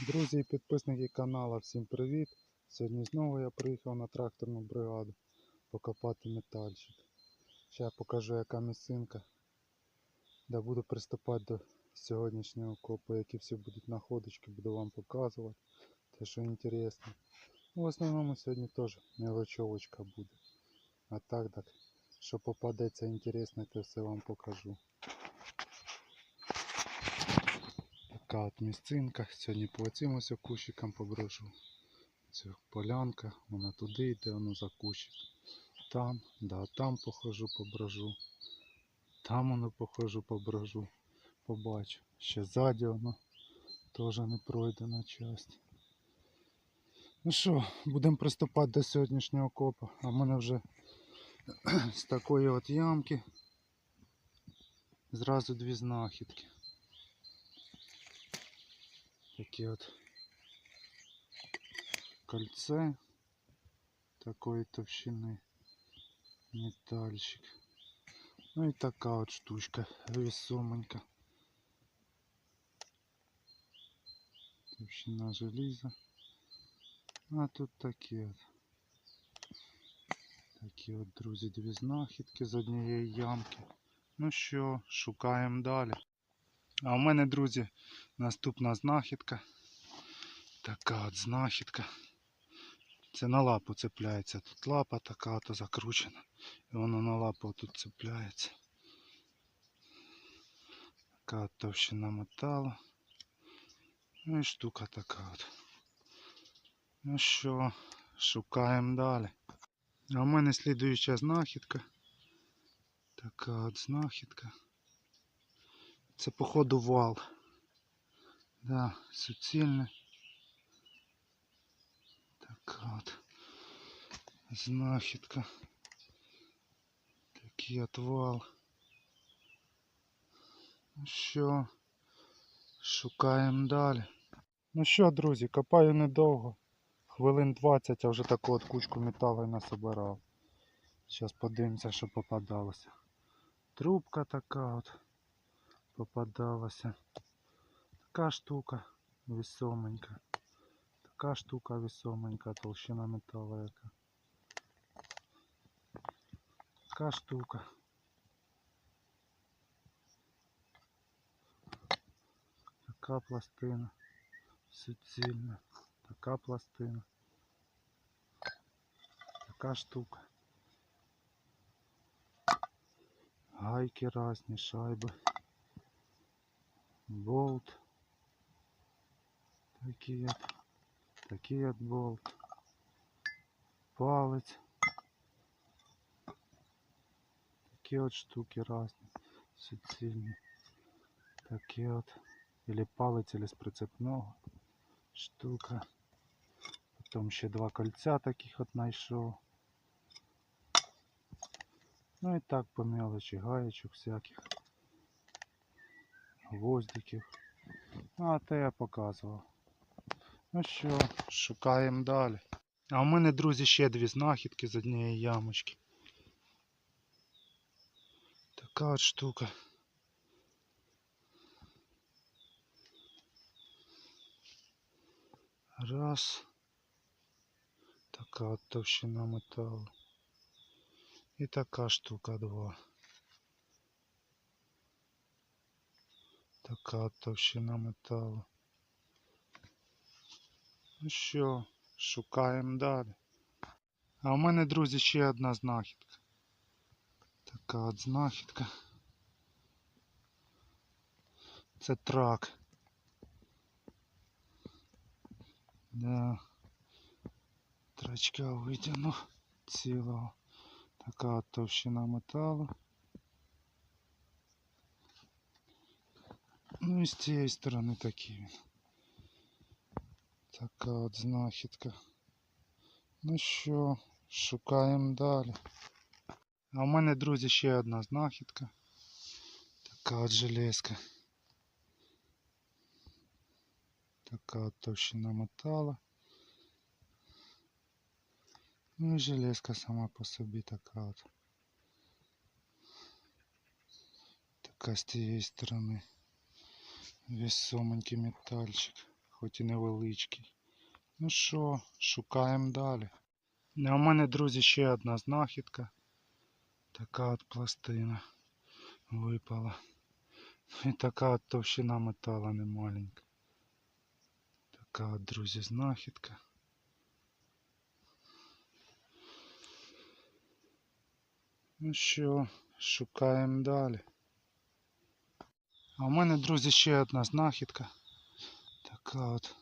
Друзі і підписники каналу, всім привіт! Сьогодні знову я приїхав на тракторну бригаду покопати метальчик. Зараз покажу яка місцинка, де буду приступати до сьогоднішнього копу, які всі будуть находочки, буду вам показувати, те що інтересно. Ну, в основному сьогодні теж мелочовочка буде. А так так, що попадеться інтересне, то все вам покажу. Така от місцинка. Сьогодні по цим ось поброшу. Це полянка, вона туди йде, воно за кущик. Там, да, там похожу, поброжу. Там воно похожу, поброжу. Побачу. Ще ззаді воно теж не пройдена часть. Ну що, будемо приступати до сьогоднішнього копа. А в мене вже з такої от ямки зразу дві знахідки. Такі от кольце такої товщини метальчик. Ну і така от штучка весоменька. Товщина желіза. А тут такі от. Такі от, друзі, дві знахідки з однієї ямки. Ну що, шукаємо далі. А у мене, друзі, наступна знахідка. Така от знахідка. Це на лапу цепляється. Тут лапа така от закручена. І воно на лапу тут цепляється. Така от товщина металу. Ну і штука така от. Ну що, шукаємо далі. А у мене слідуюча знахідка. Така от знахідка. Це походу вал. Да, суцільне. Така от знахідка. Такий от вал. Ну що, шукаємо далі. Ну що, друзі, копаю недовго. Хвилин 20, а вже таку от кучку металу і насобирав. Зараз подивимося, що попадалося. Трубка така от попадалася. Така штука весоменька. Така штука весоменька, толщина металу яка. Така штука. Така пластина. Суцільна. Така пластина. Така штука. Гайки різні, шайби. Болт. Такий от. Такий болт. Палець. Такі от штуки різні. Суцільні. Такі от. Или палець, или з прицепного. Штука. Потім ще два кольця таких от знайшов. Ну і так по мелочі, гаєчок всяких. Гвоздиків. Ну, а те я показував. Ну що, шукаємо далі. А у мене, друзі, ще дві знахідки з однієї ямочки. Така от штука. Раз. Така от товщина металу. І така штука два. Така товщина металу. Ну що, шукаємо далі. А у мене, друзі, ще одна знахідка. Така от знахідка. Це трак. Да. Трачка витягнув цілого. Така от товщина металу. Ну і з цієї сторони такий він. Така от знахідка. Ну що, шукаємо далі. А у мене, друзі, ще одна знахідка. Така от железка. Така от товщина металу. Ну і железка сама по собі така от. Така з тієї сторони. Весоменький метальчик. хоч і невеличкий. Ну що, шукаємо далі. А у мене, друзі, ще одна знахідка. Така от пластина випала. І така от товщина метала немаленька. Така от, друзі, знахідка. Ну що, шукаємо далі. А у мене, друзі, ще одна знахідка. Така от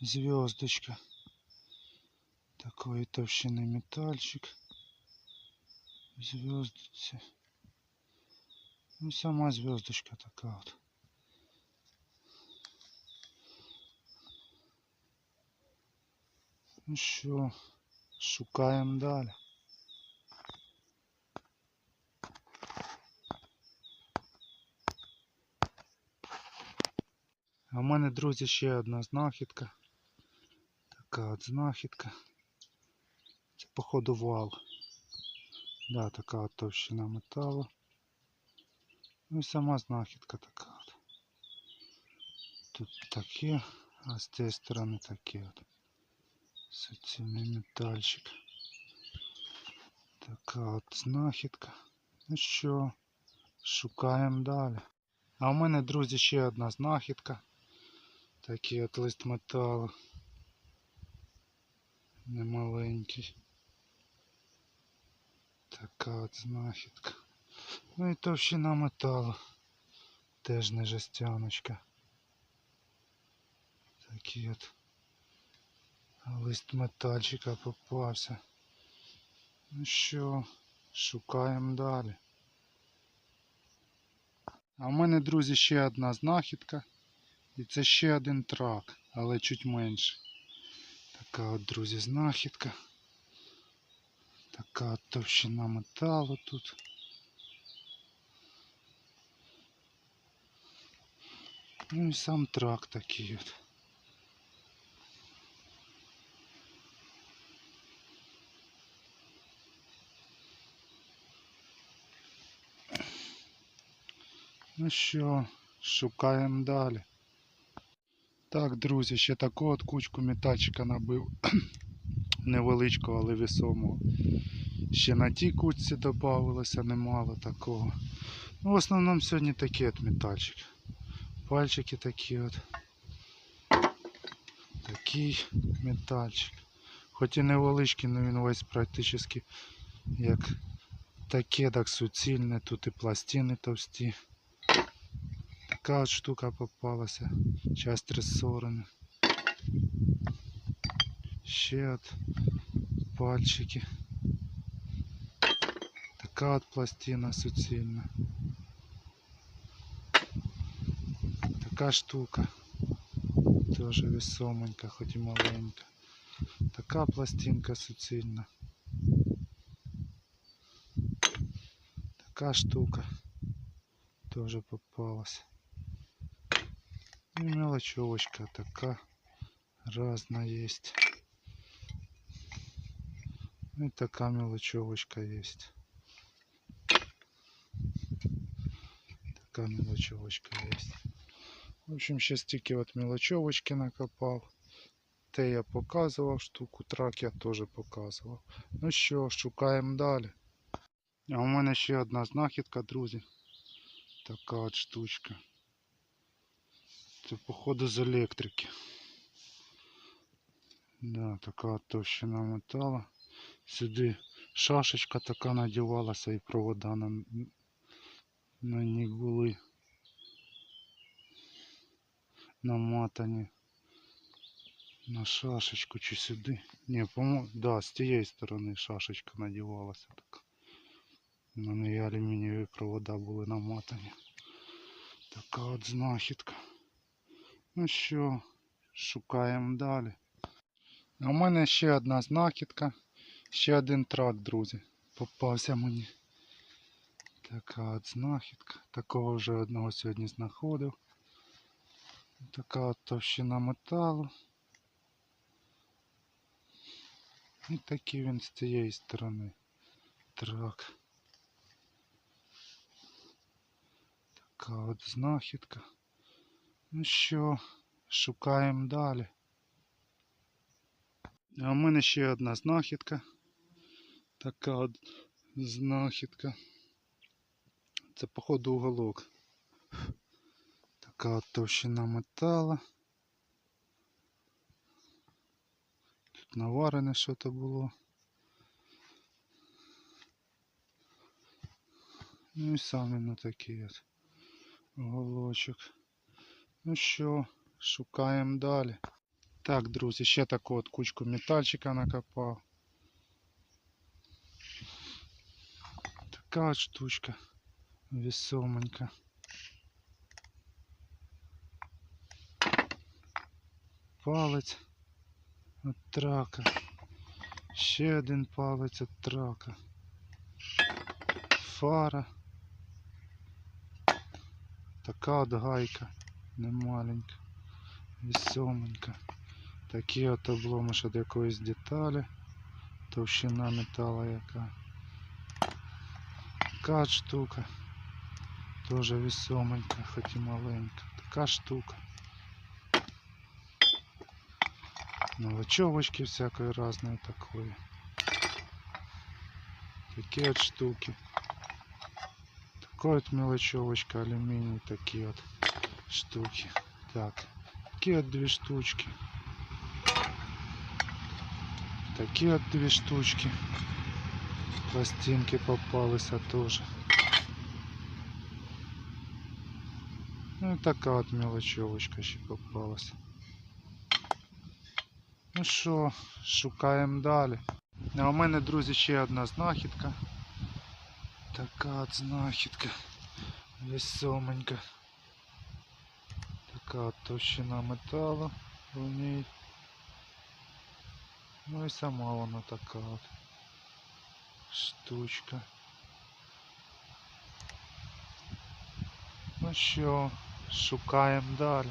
зв'язочка. Такої товщини метальчик. Зв'язці. Ну, сама зв'язочка така от. Ну що, шукаємо далі. В мене, друзі, ще одна знахідка. Така от знахідка. Це походу вал. Да, така от товщина металу. Ну і сама знахідка така от. Тут таке, а з цієї сторони таке от. Суцільний метальчик. Така от знахідка. Ну що, шукаємо далі. А у мене, друзі, ще одна знахідка. Такий от лист металу. Немаленький. Така от знахідка. Ну і товщина металу. Теж не жестяночка. Такий от лист метальчика попався. Ну що, шукаємо далі. А в мене, друзі, ще одна знахідка. І це ще один трак, але чуть менше. Така от, друзі, знахідка. Така от товщина металу тут. Ну і сам трак такий от. Ну що, шукаємо далі. Так, друзі, ще таку от кучку метальчика набив. Невеличкого, але весомого. Ще на тій кучці додавалося немало такого. Ну, в основному сьогодні такий от метальчик. Пальчики такі от. Такий метальчик. Хоч і невеличкий, але він весь практично як таке, так суцільне, тут і пластини товсті. Така от штука попалася. Часть три сторони. Ще от пальчики. Така от пластина суцільна. Така штука. Теж весоменька, хоч і маленька. Така пластинка суцільна. Така штука. Теж попалась. И мелочевочка такая разная есть. И такая мелочевочка есть. Такая мелочевочка есть. В общем, сейчас тільки от мелочевочки накопав. Те я показував штуку, трак я теж показував. Ну що, шукаємо далі. А у мене ще одна знахідка, друзі. Така от штучка. Це походу з електрики. Да, така от товщина металу. Сюди шашечка така надівалася і провода на, на ній були намотані на шашечку чи сюди. Ні, по да, з тієї сторони шашечка надівалася так. На неї алюмінієві провода були намотані. Така от знахідка. Ну що, шукаємо далі. А у мене ще одна знахідка, ще один трак, друзі. Попався мені. Така от знахідка. Такого вже одного сьогодні знаходив. Така от товщина металу. І такий він з цієї сторони. Трак. Така от знахідка. Ну що, шукаємо далі. А в мене ще одна знахідка. Така от знахідка. Це походу уголок. Така от товщина метала. Тут наварене що то було. Ну і саме на такий от уголочок. Ну що, шукаємо далі. Так, друзі, ще таку от кучку метальчика накопав. Така от штучка весоменька. Палець от трака. Ще один палець от трака. Фара. Така от гайка немаленька, весоменька. Такі от обломиш від якоїсь деталі. Товщина металу яка. Така от штука. Тоже весоменька, хоч і маленька. Така штука. Мелочевочки всякой разной такой. Такие вот штуки. Такой вот мелочевочка, алюминий, такие вот штуки. Так, такие вот две штучки. Такие вот две штучки. Пластинки попались, а тоже. Ну и такая вот мелочевочка ще попалась. Ну що, шукаємо далі. А у мене, друзі, ще одна знахідка. Така от знахідка. Весоменька. Така товщина металу в ній. Ну і сама вона така от штучка. Ну що, шукаємо далі.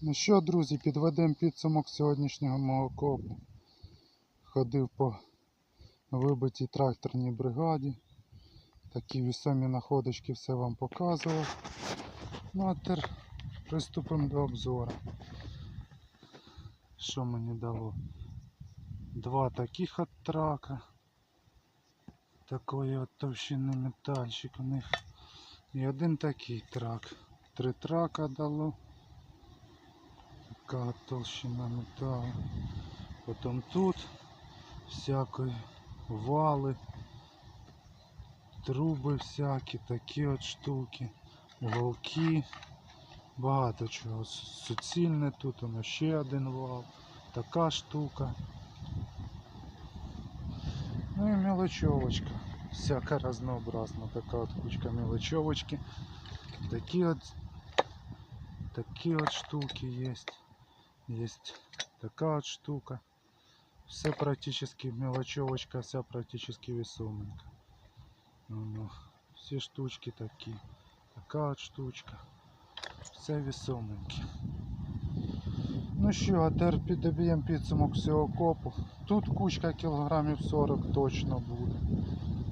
Ну що, друзі, підведемо підсумок сьогоднішнього мого копу. Ходив по вибитій тракторній бригаді. Такі вісомі находочки все вам показував. Ну а тепер приступимо до обзору. Що мені дало? Два таких от трака. Такої от товщини метальчик у них. І один такий трак. Три трака дало. Така толщина металу. Потім тут всякої вали, труби всякі, такі от штуки, уголки. Багато чого. Суцільне тут воно ще один вал. Така штука. Ну і мелочевочка. Всяка разнообразна така от кучка мелочевочки. Такі от такі от штуки есть. Есть такая вот штука. Все практически мелочевочка, вся практически весоменька. Ну, все штучки такие. Такая вот штучка. Все весоменькі. Ну що, а тепер підоб'ємо підсумок всього копу. Тут кучка кілограмів 40 точно буде.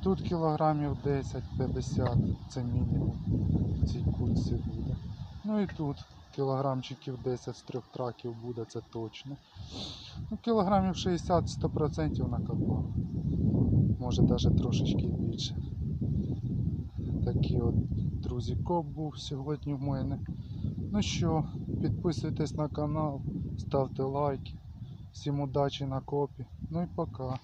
Тут кілограмів 10-50, це мінімум в цій кучці буде. Ну і тут кілограмчиків 10 з трьох траків буде, це точно. Ну, кілограмів 60-100% накопав. Може навіть трошечки більше. Такий от, друзі, коп був сьогодні в мене. Ну що, підписуйтесь на канал, ставте лайки. Всім удачі на копі. Ну і пока.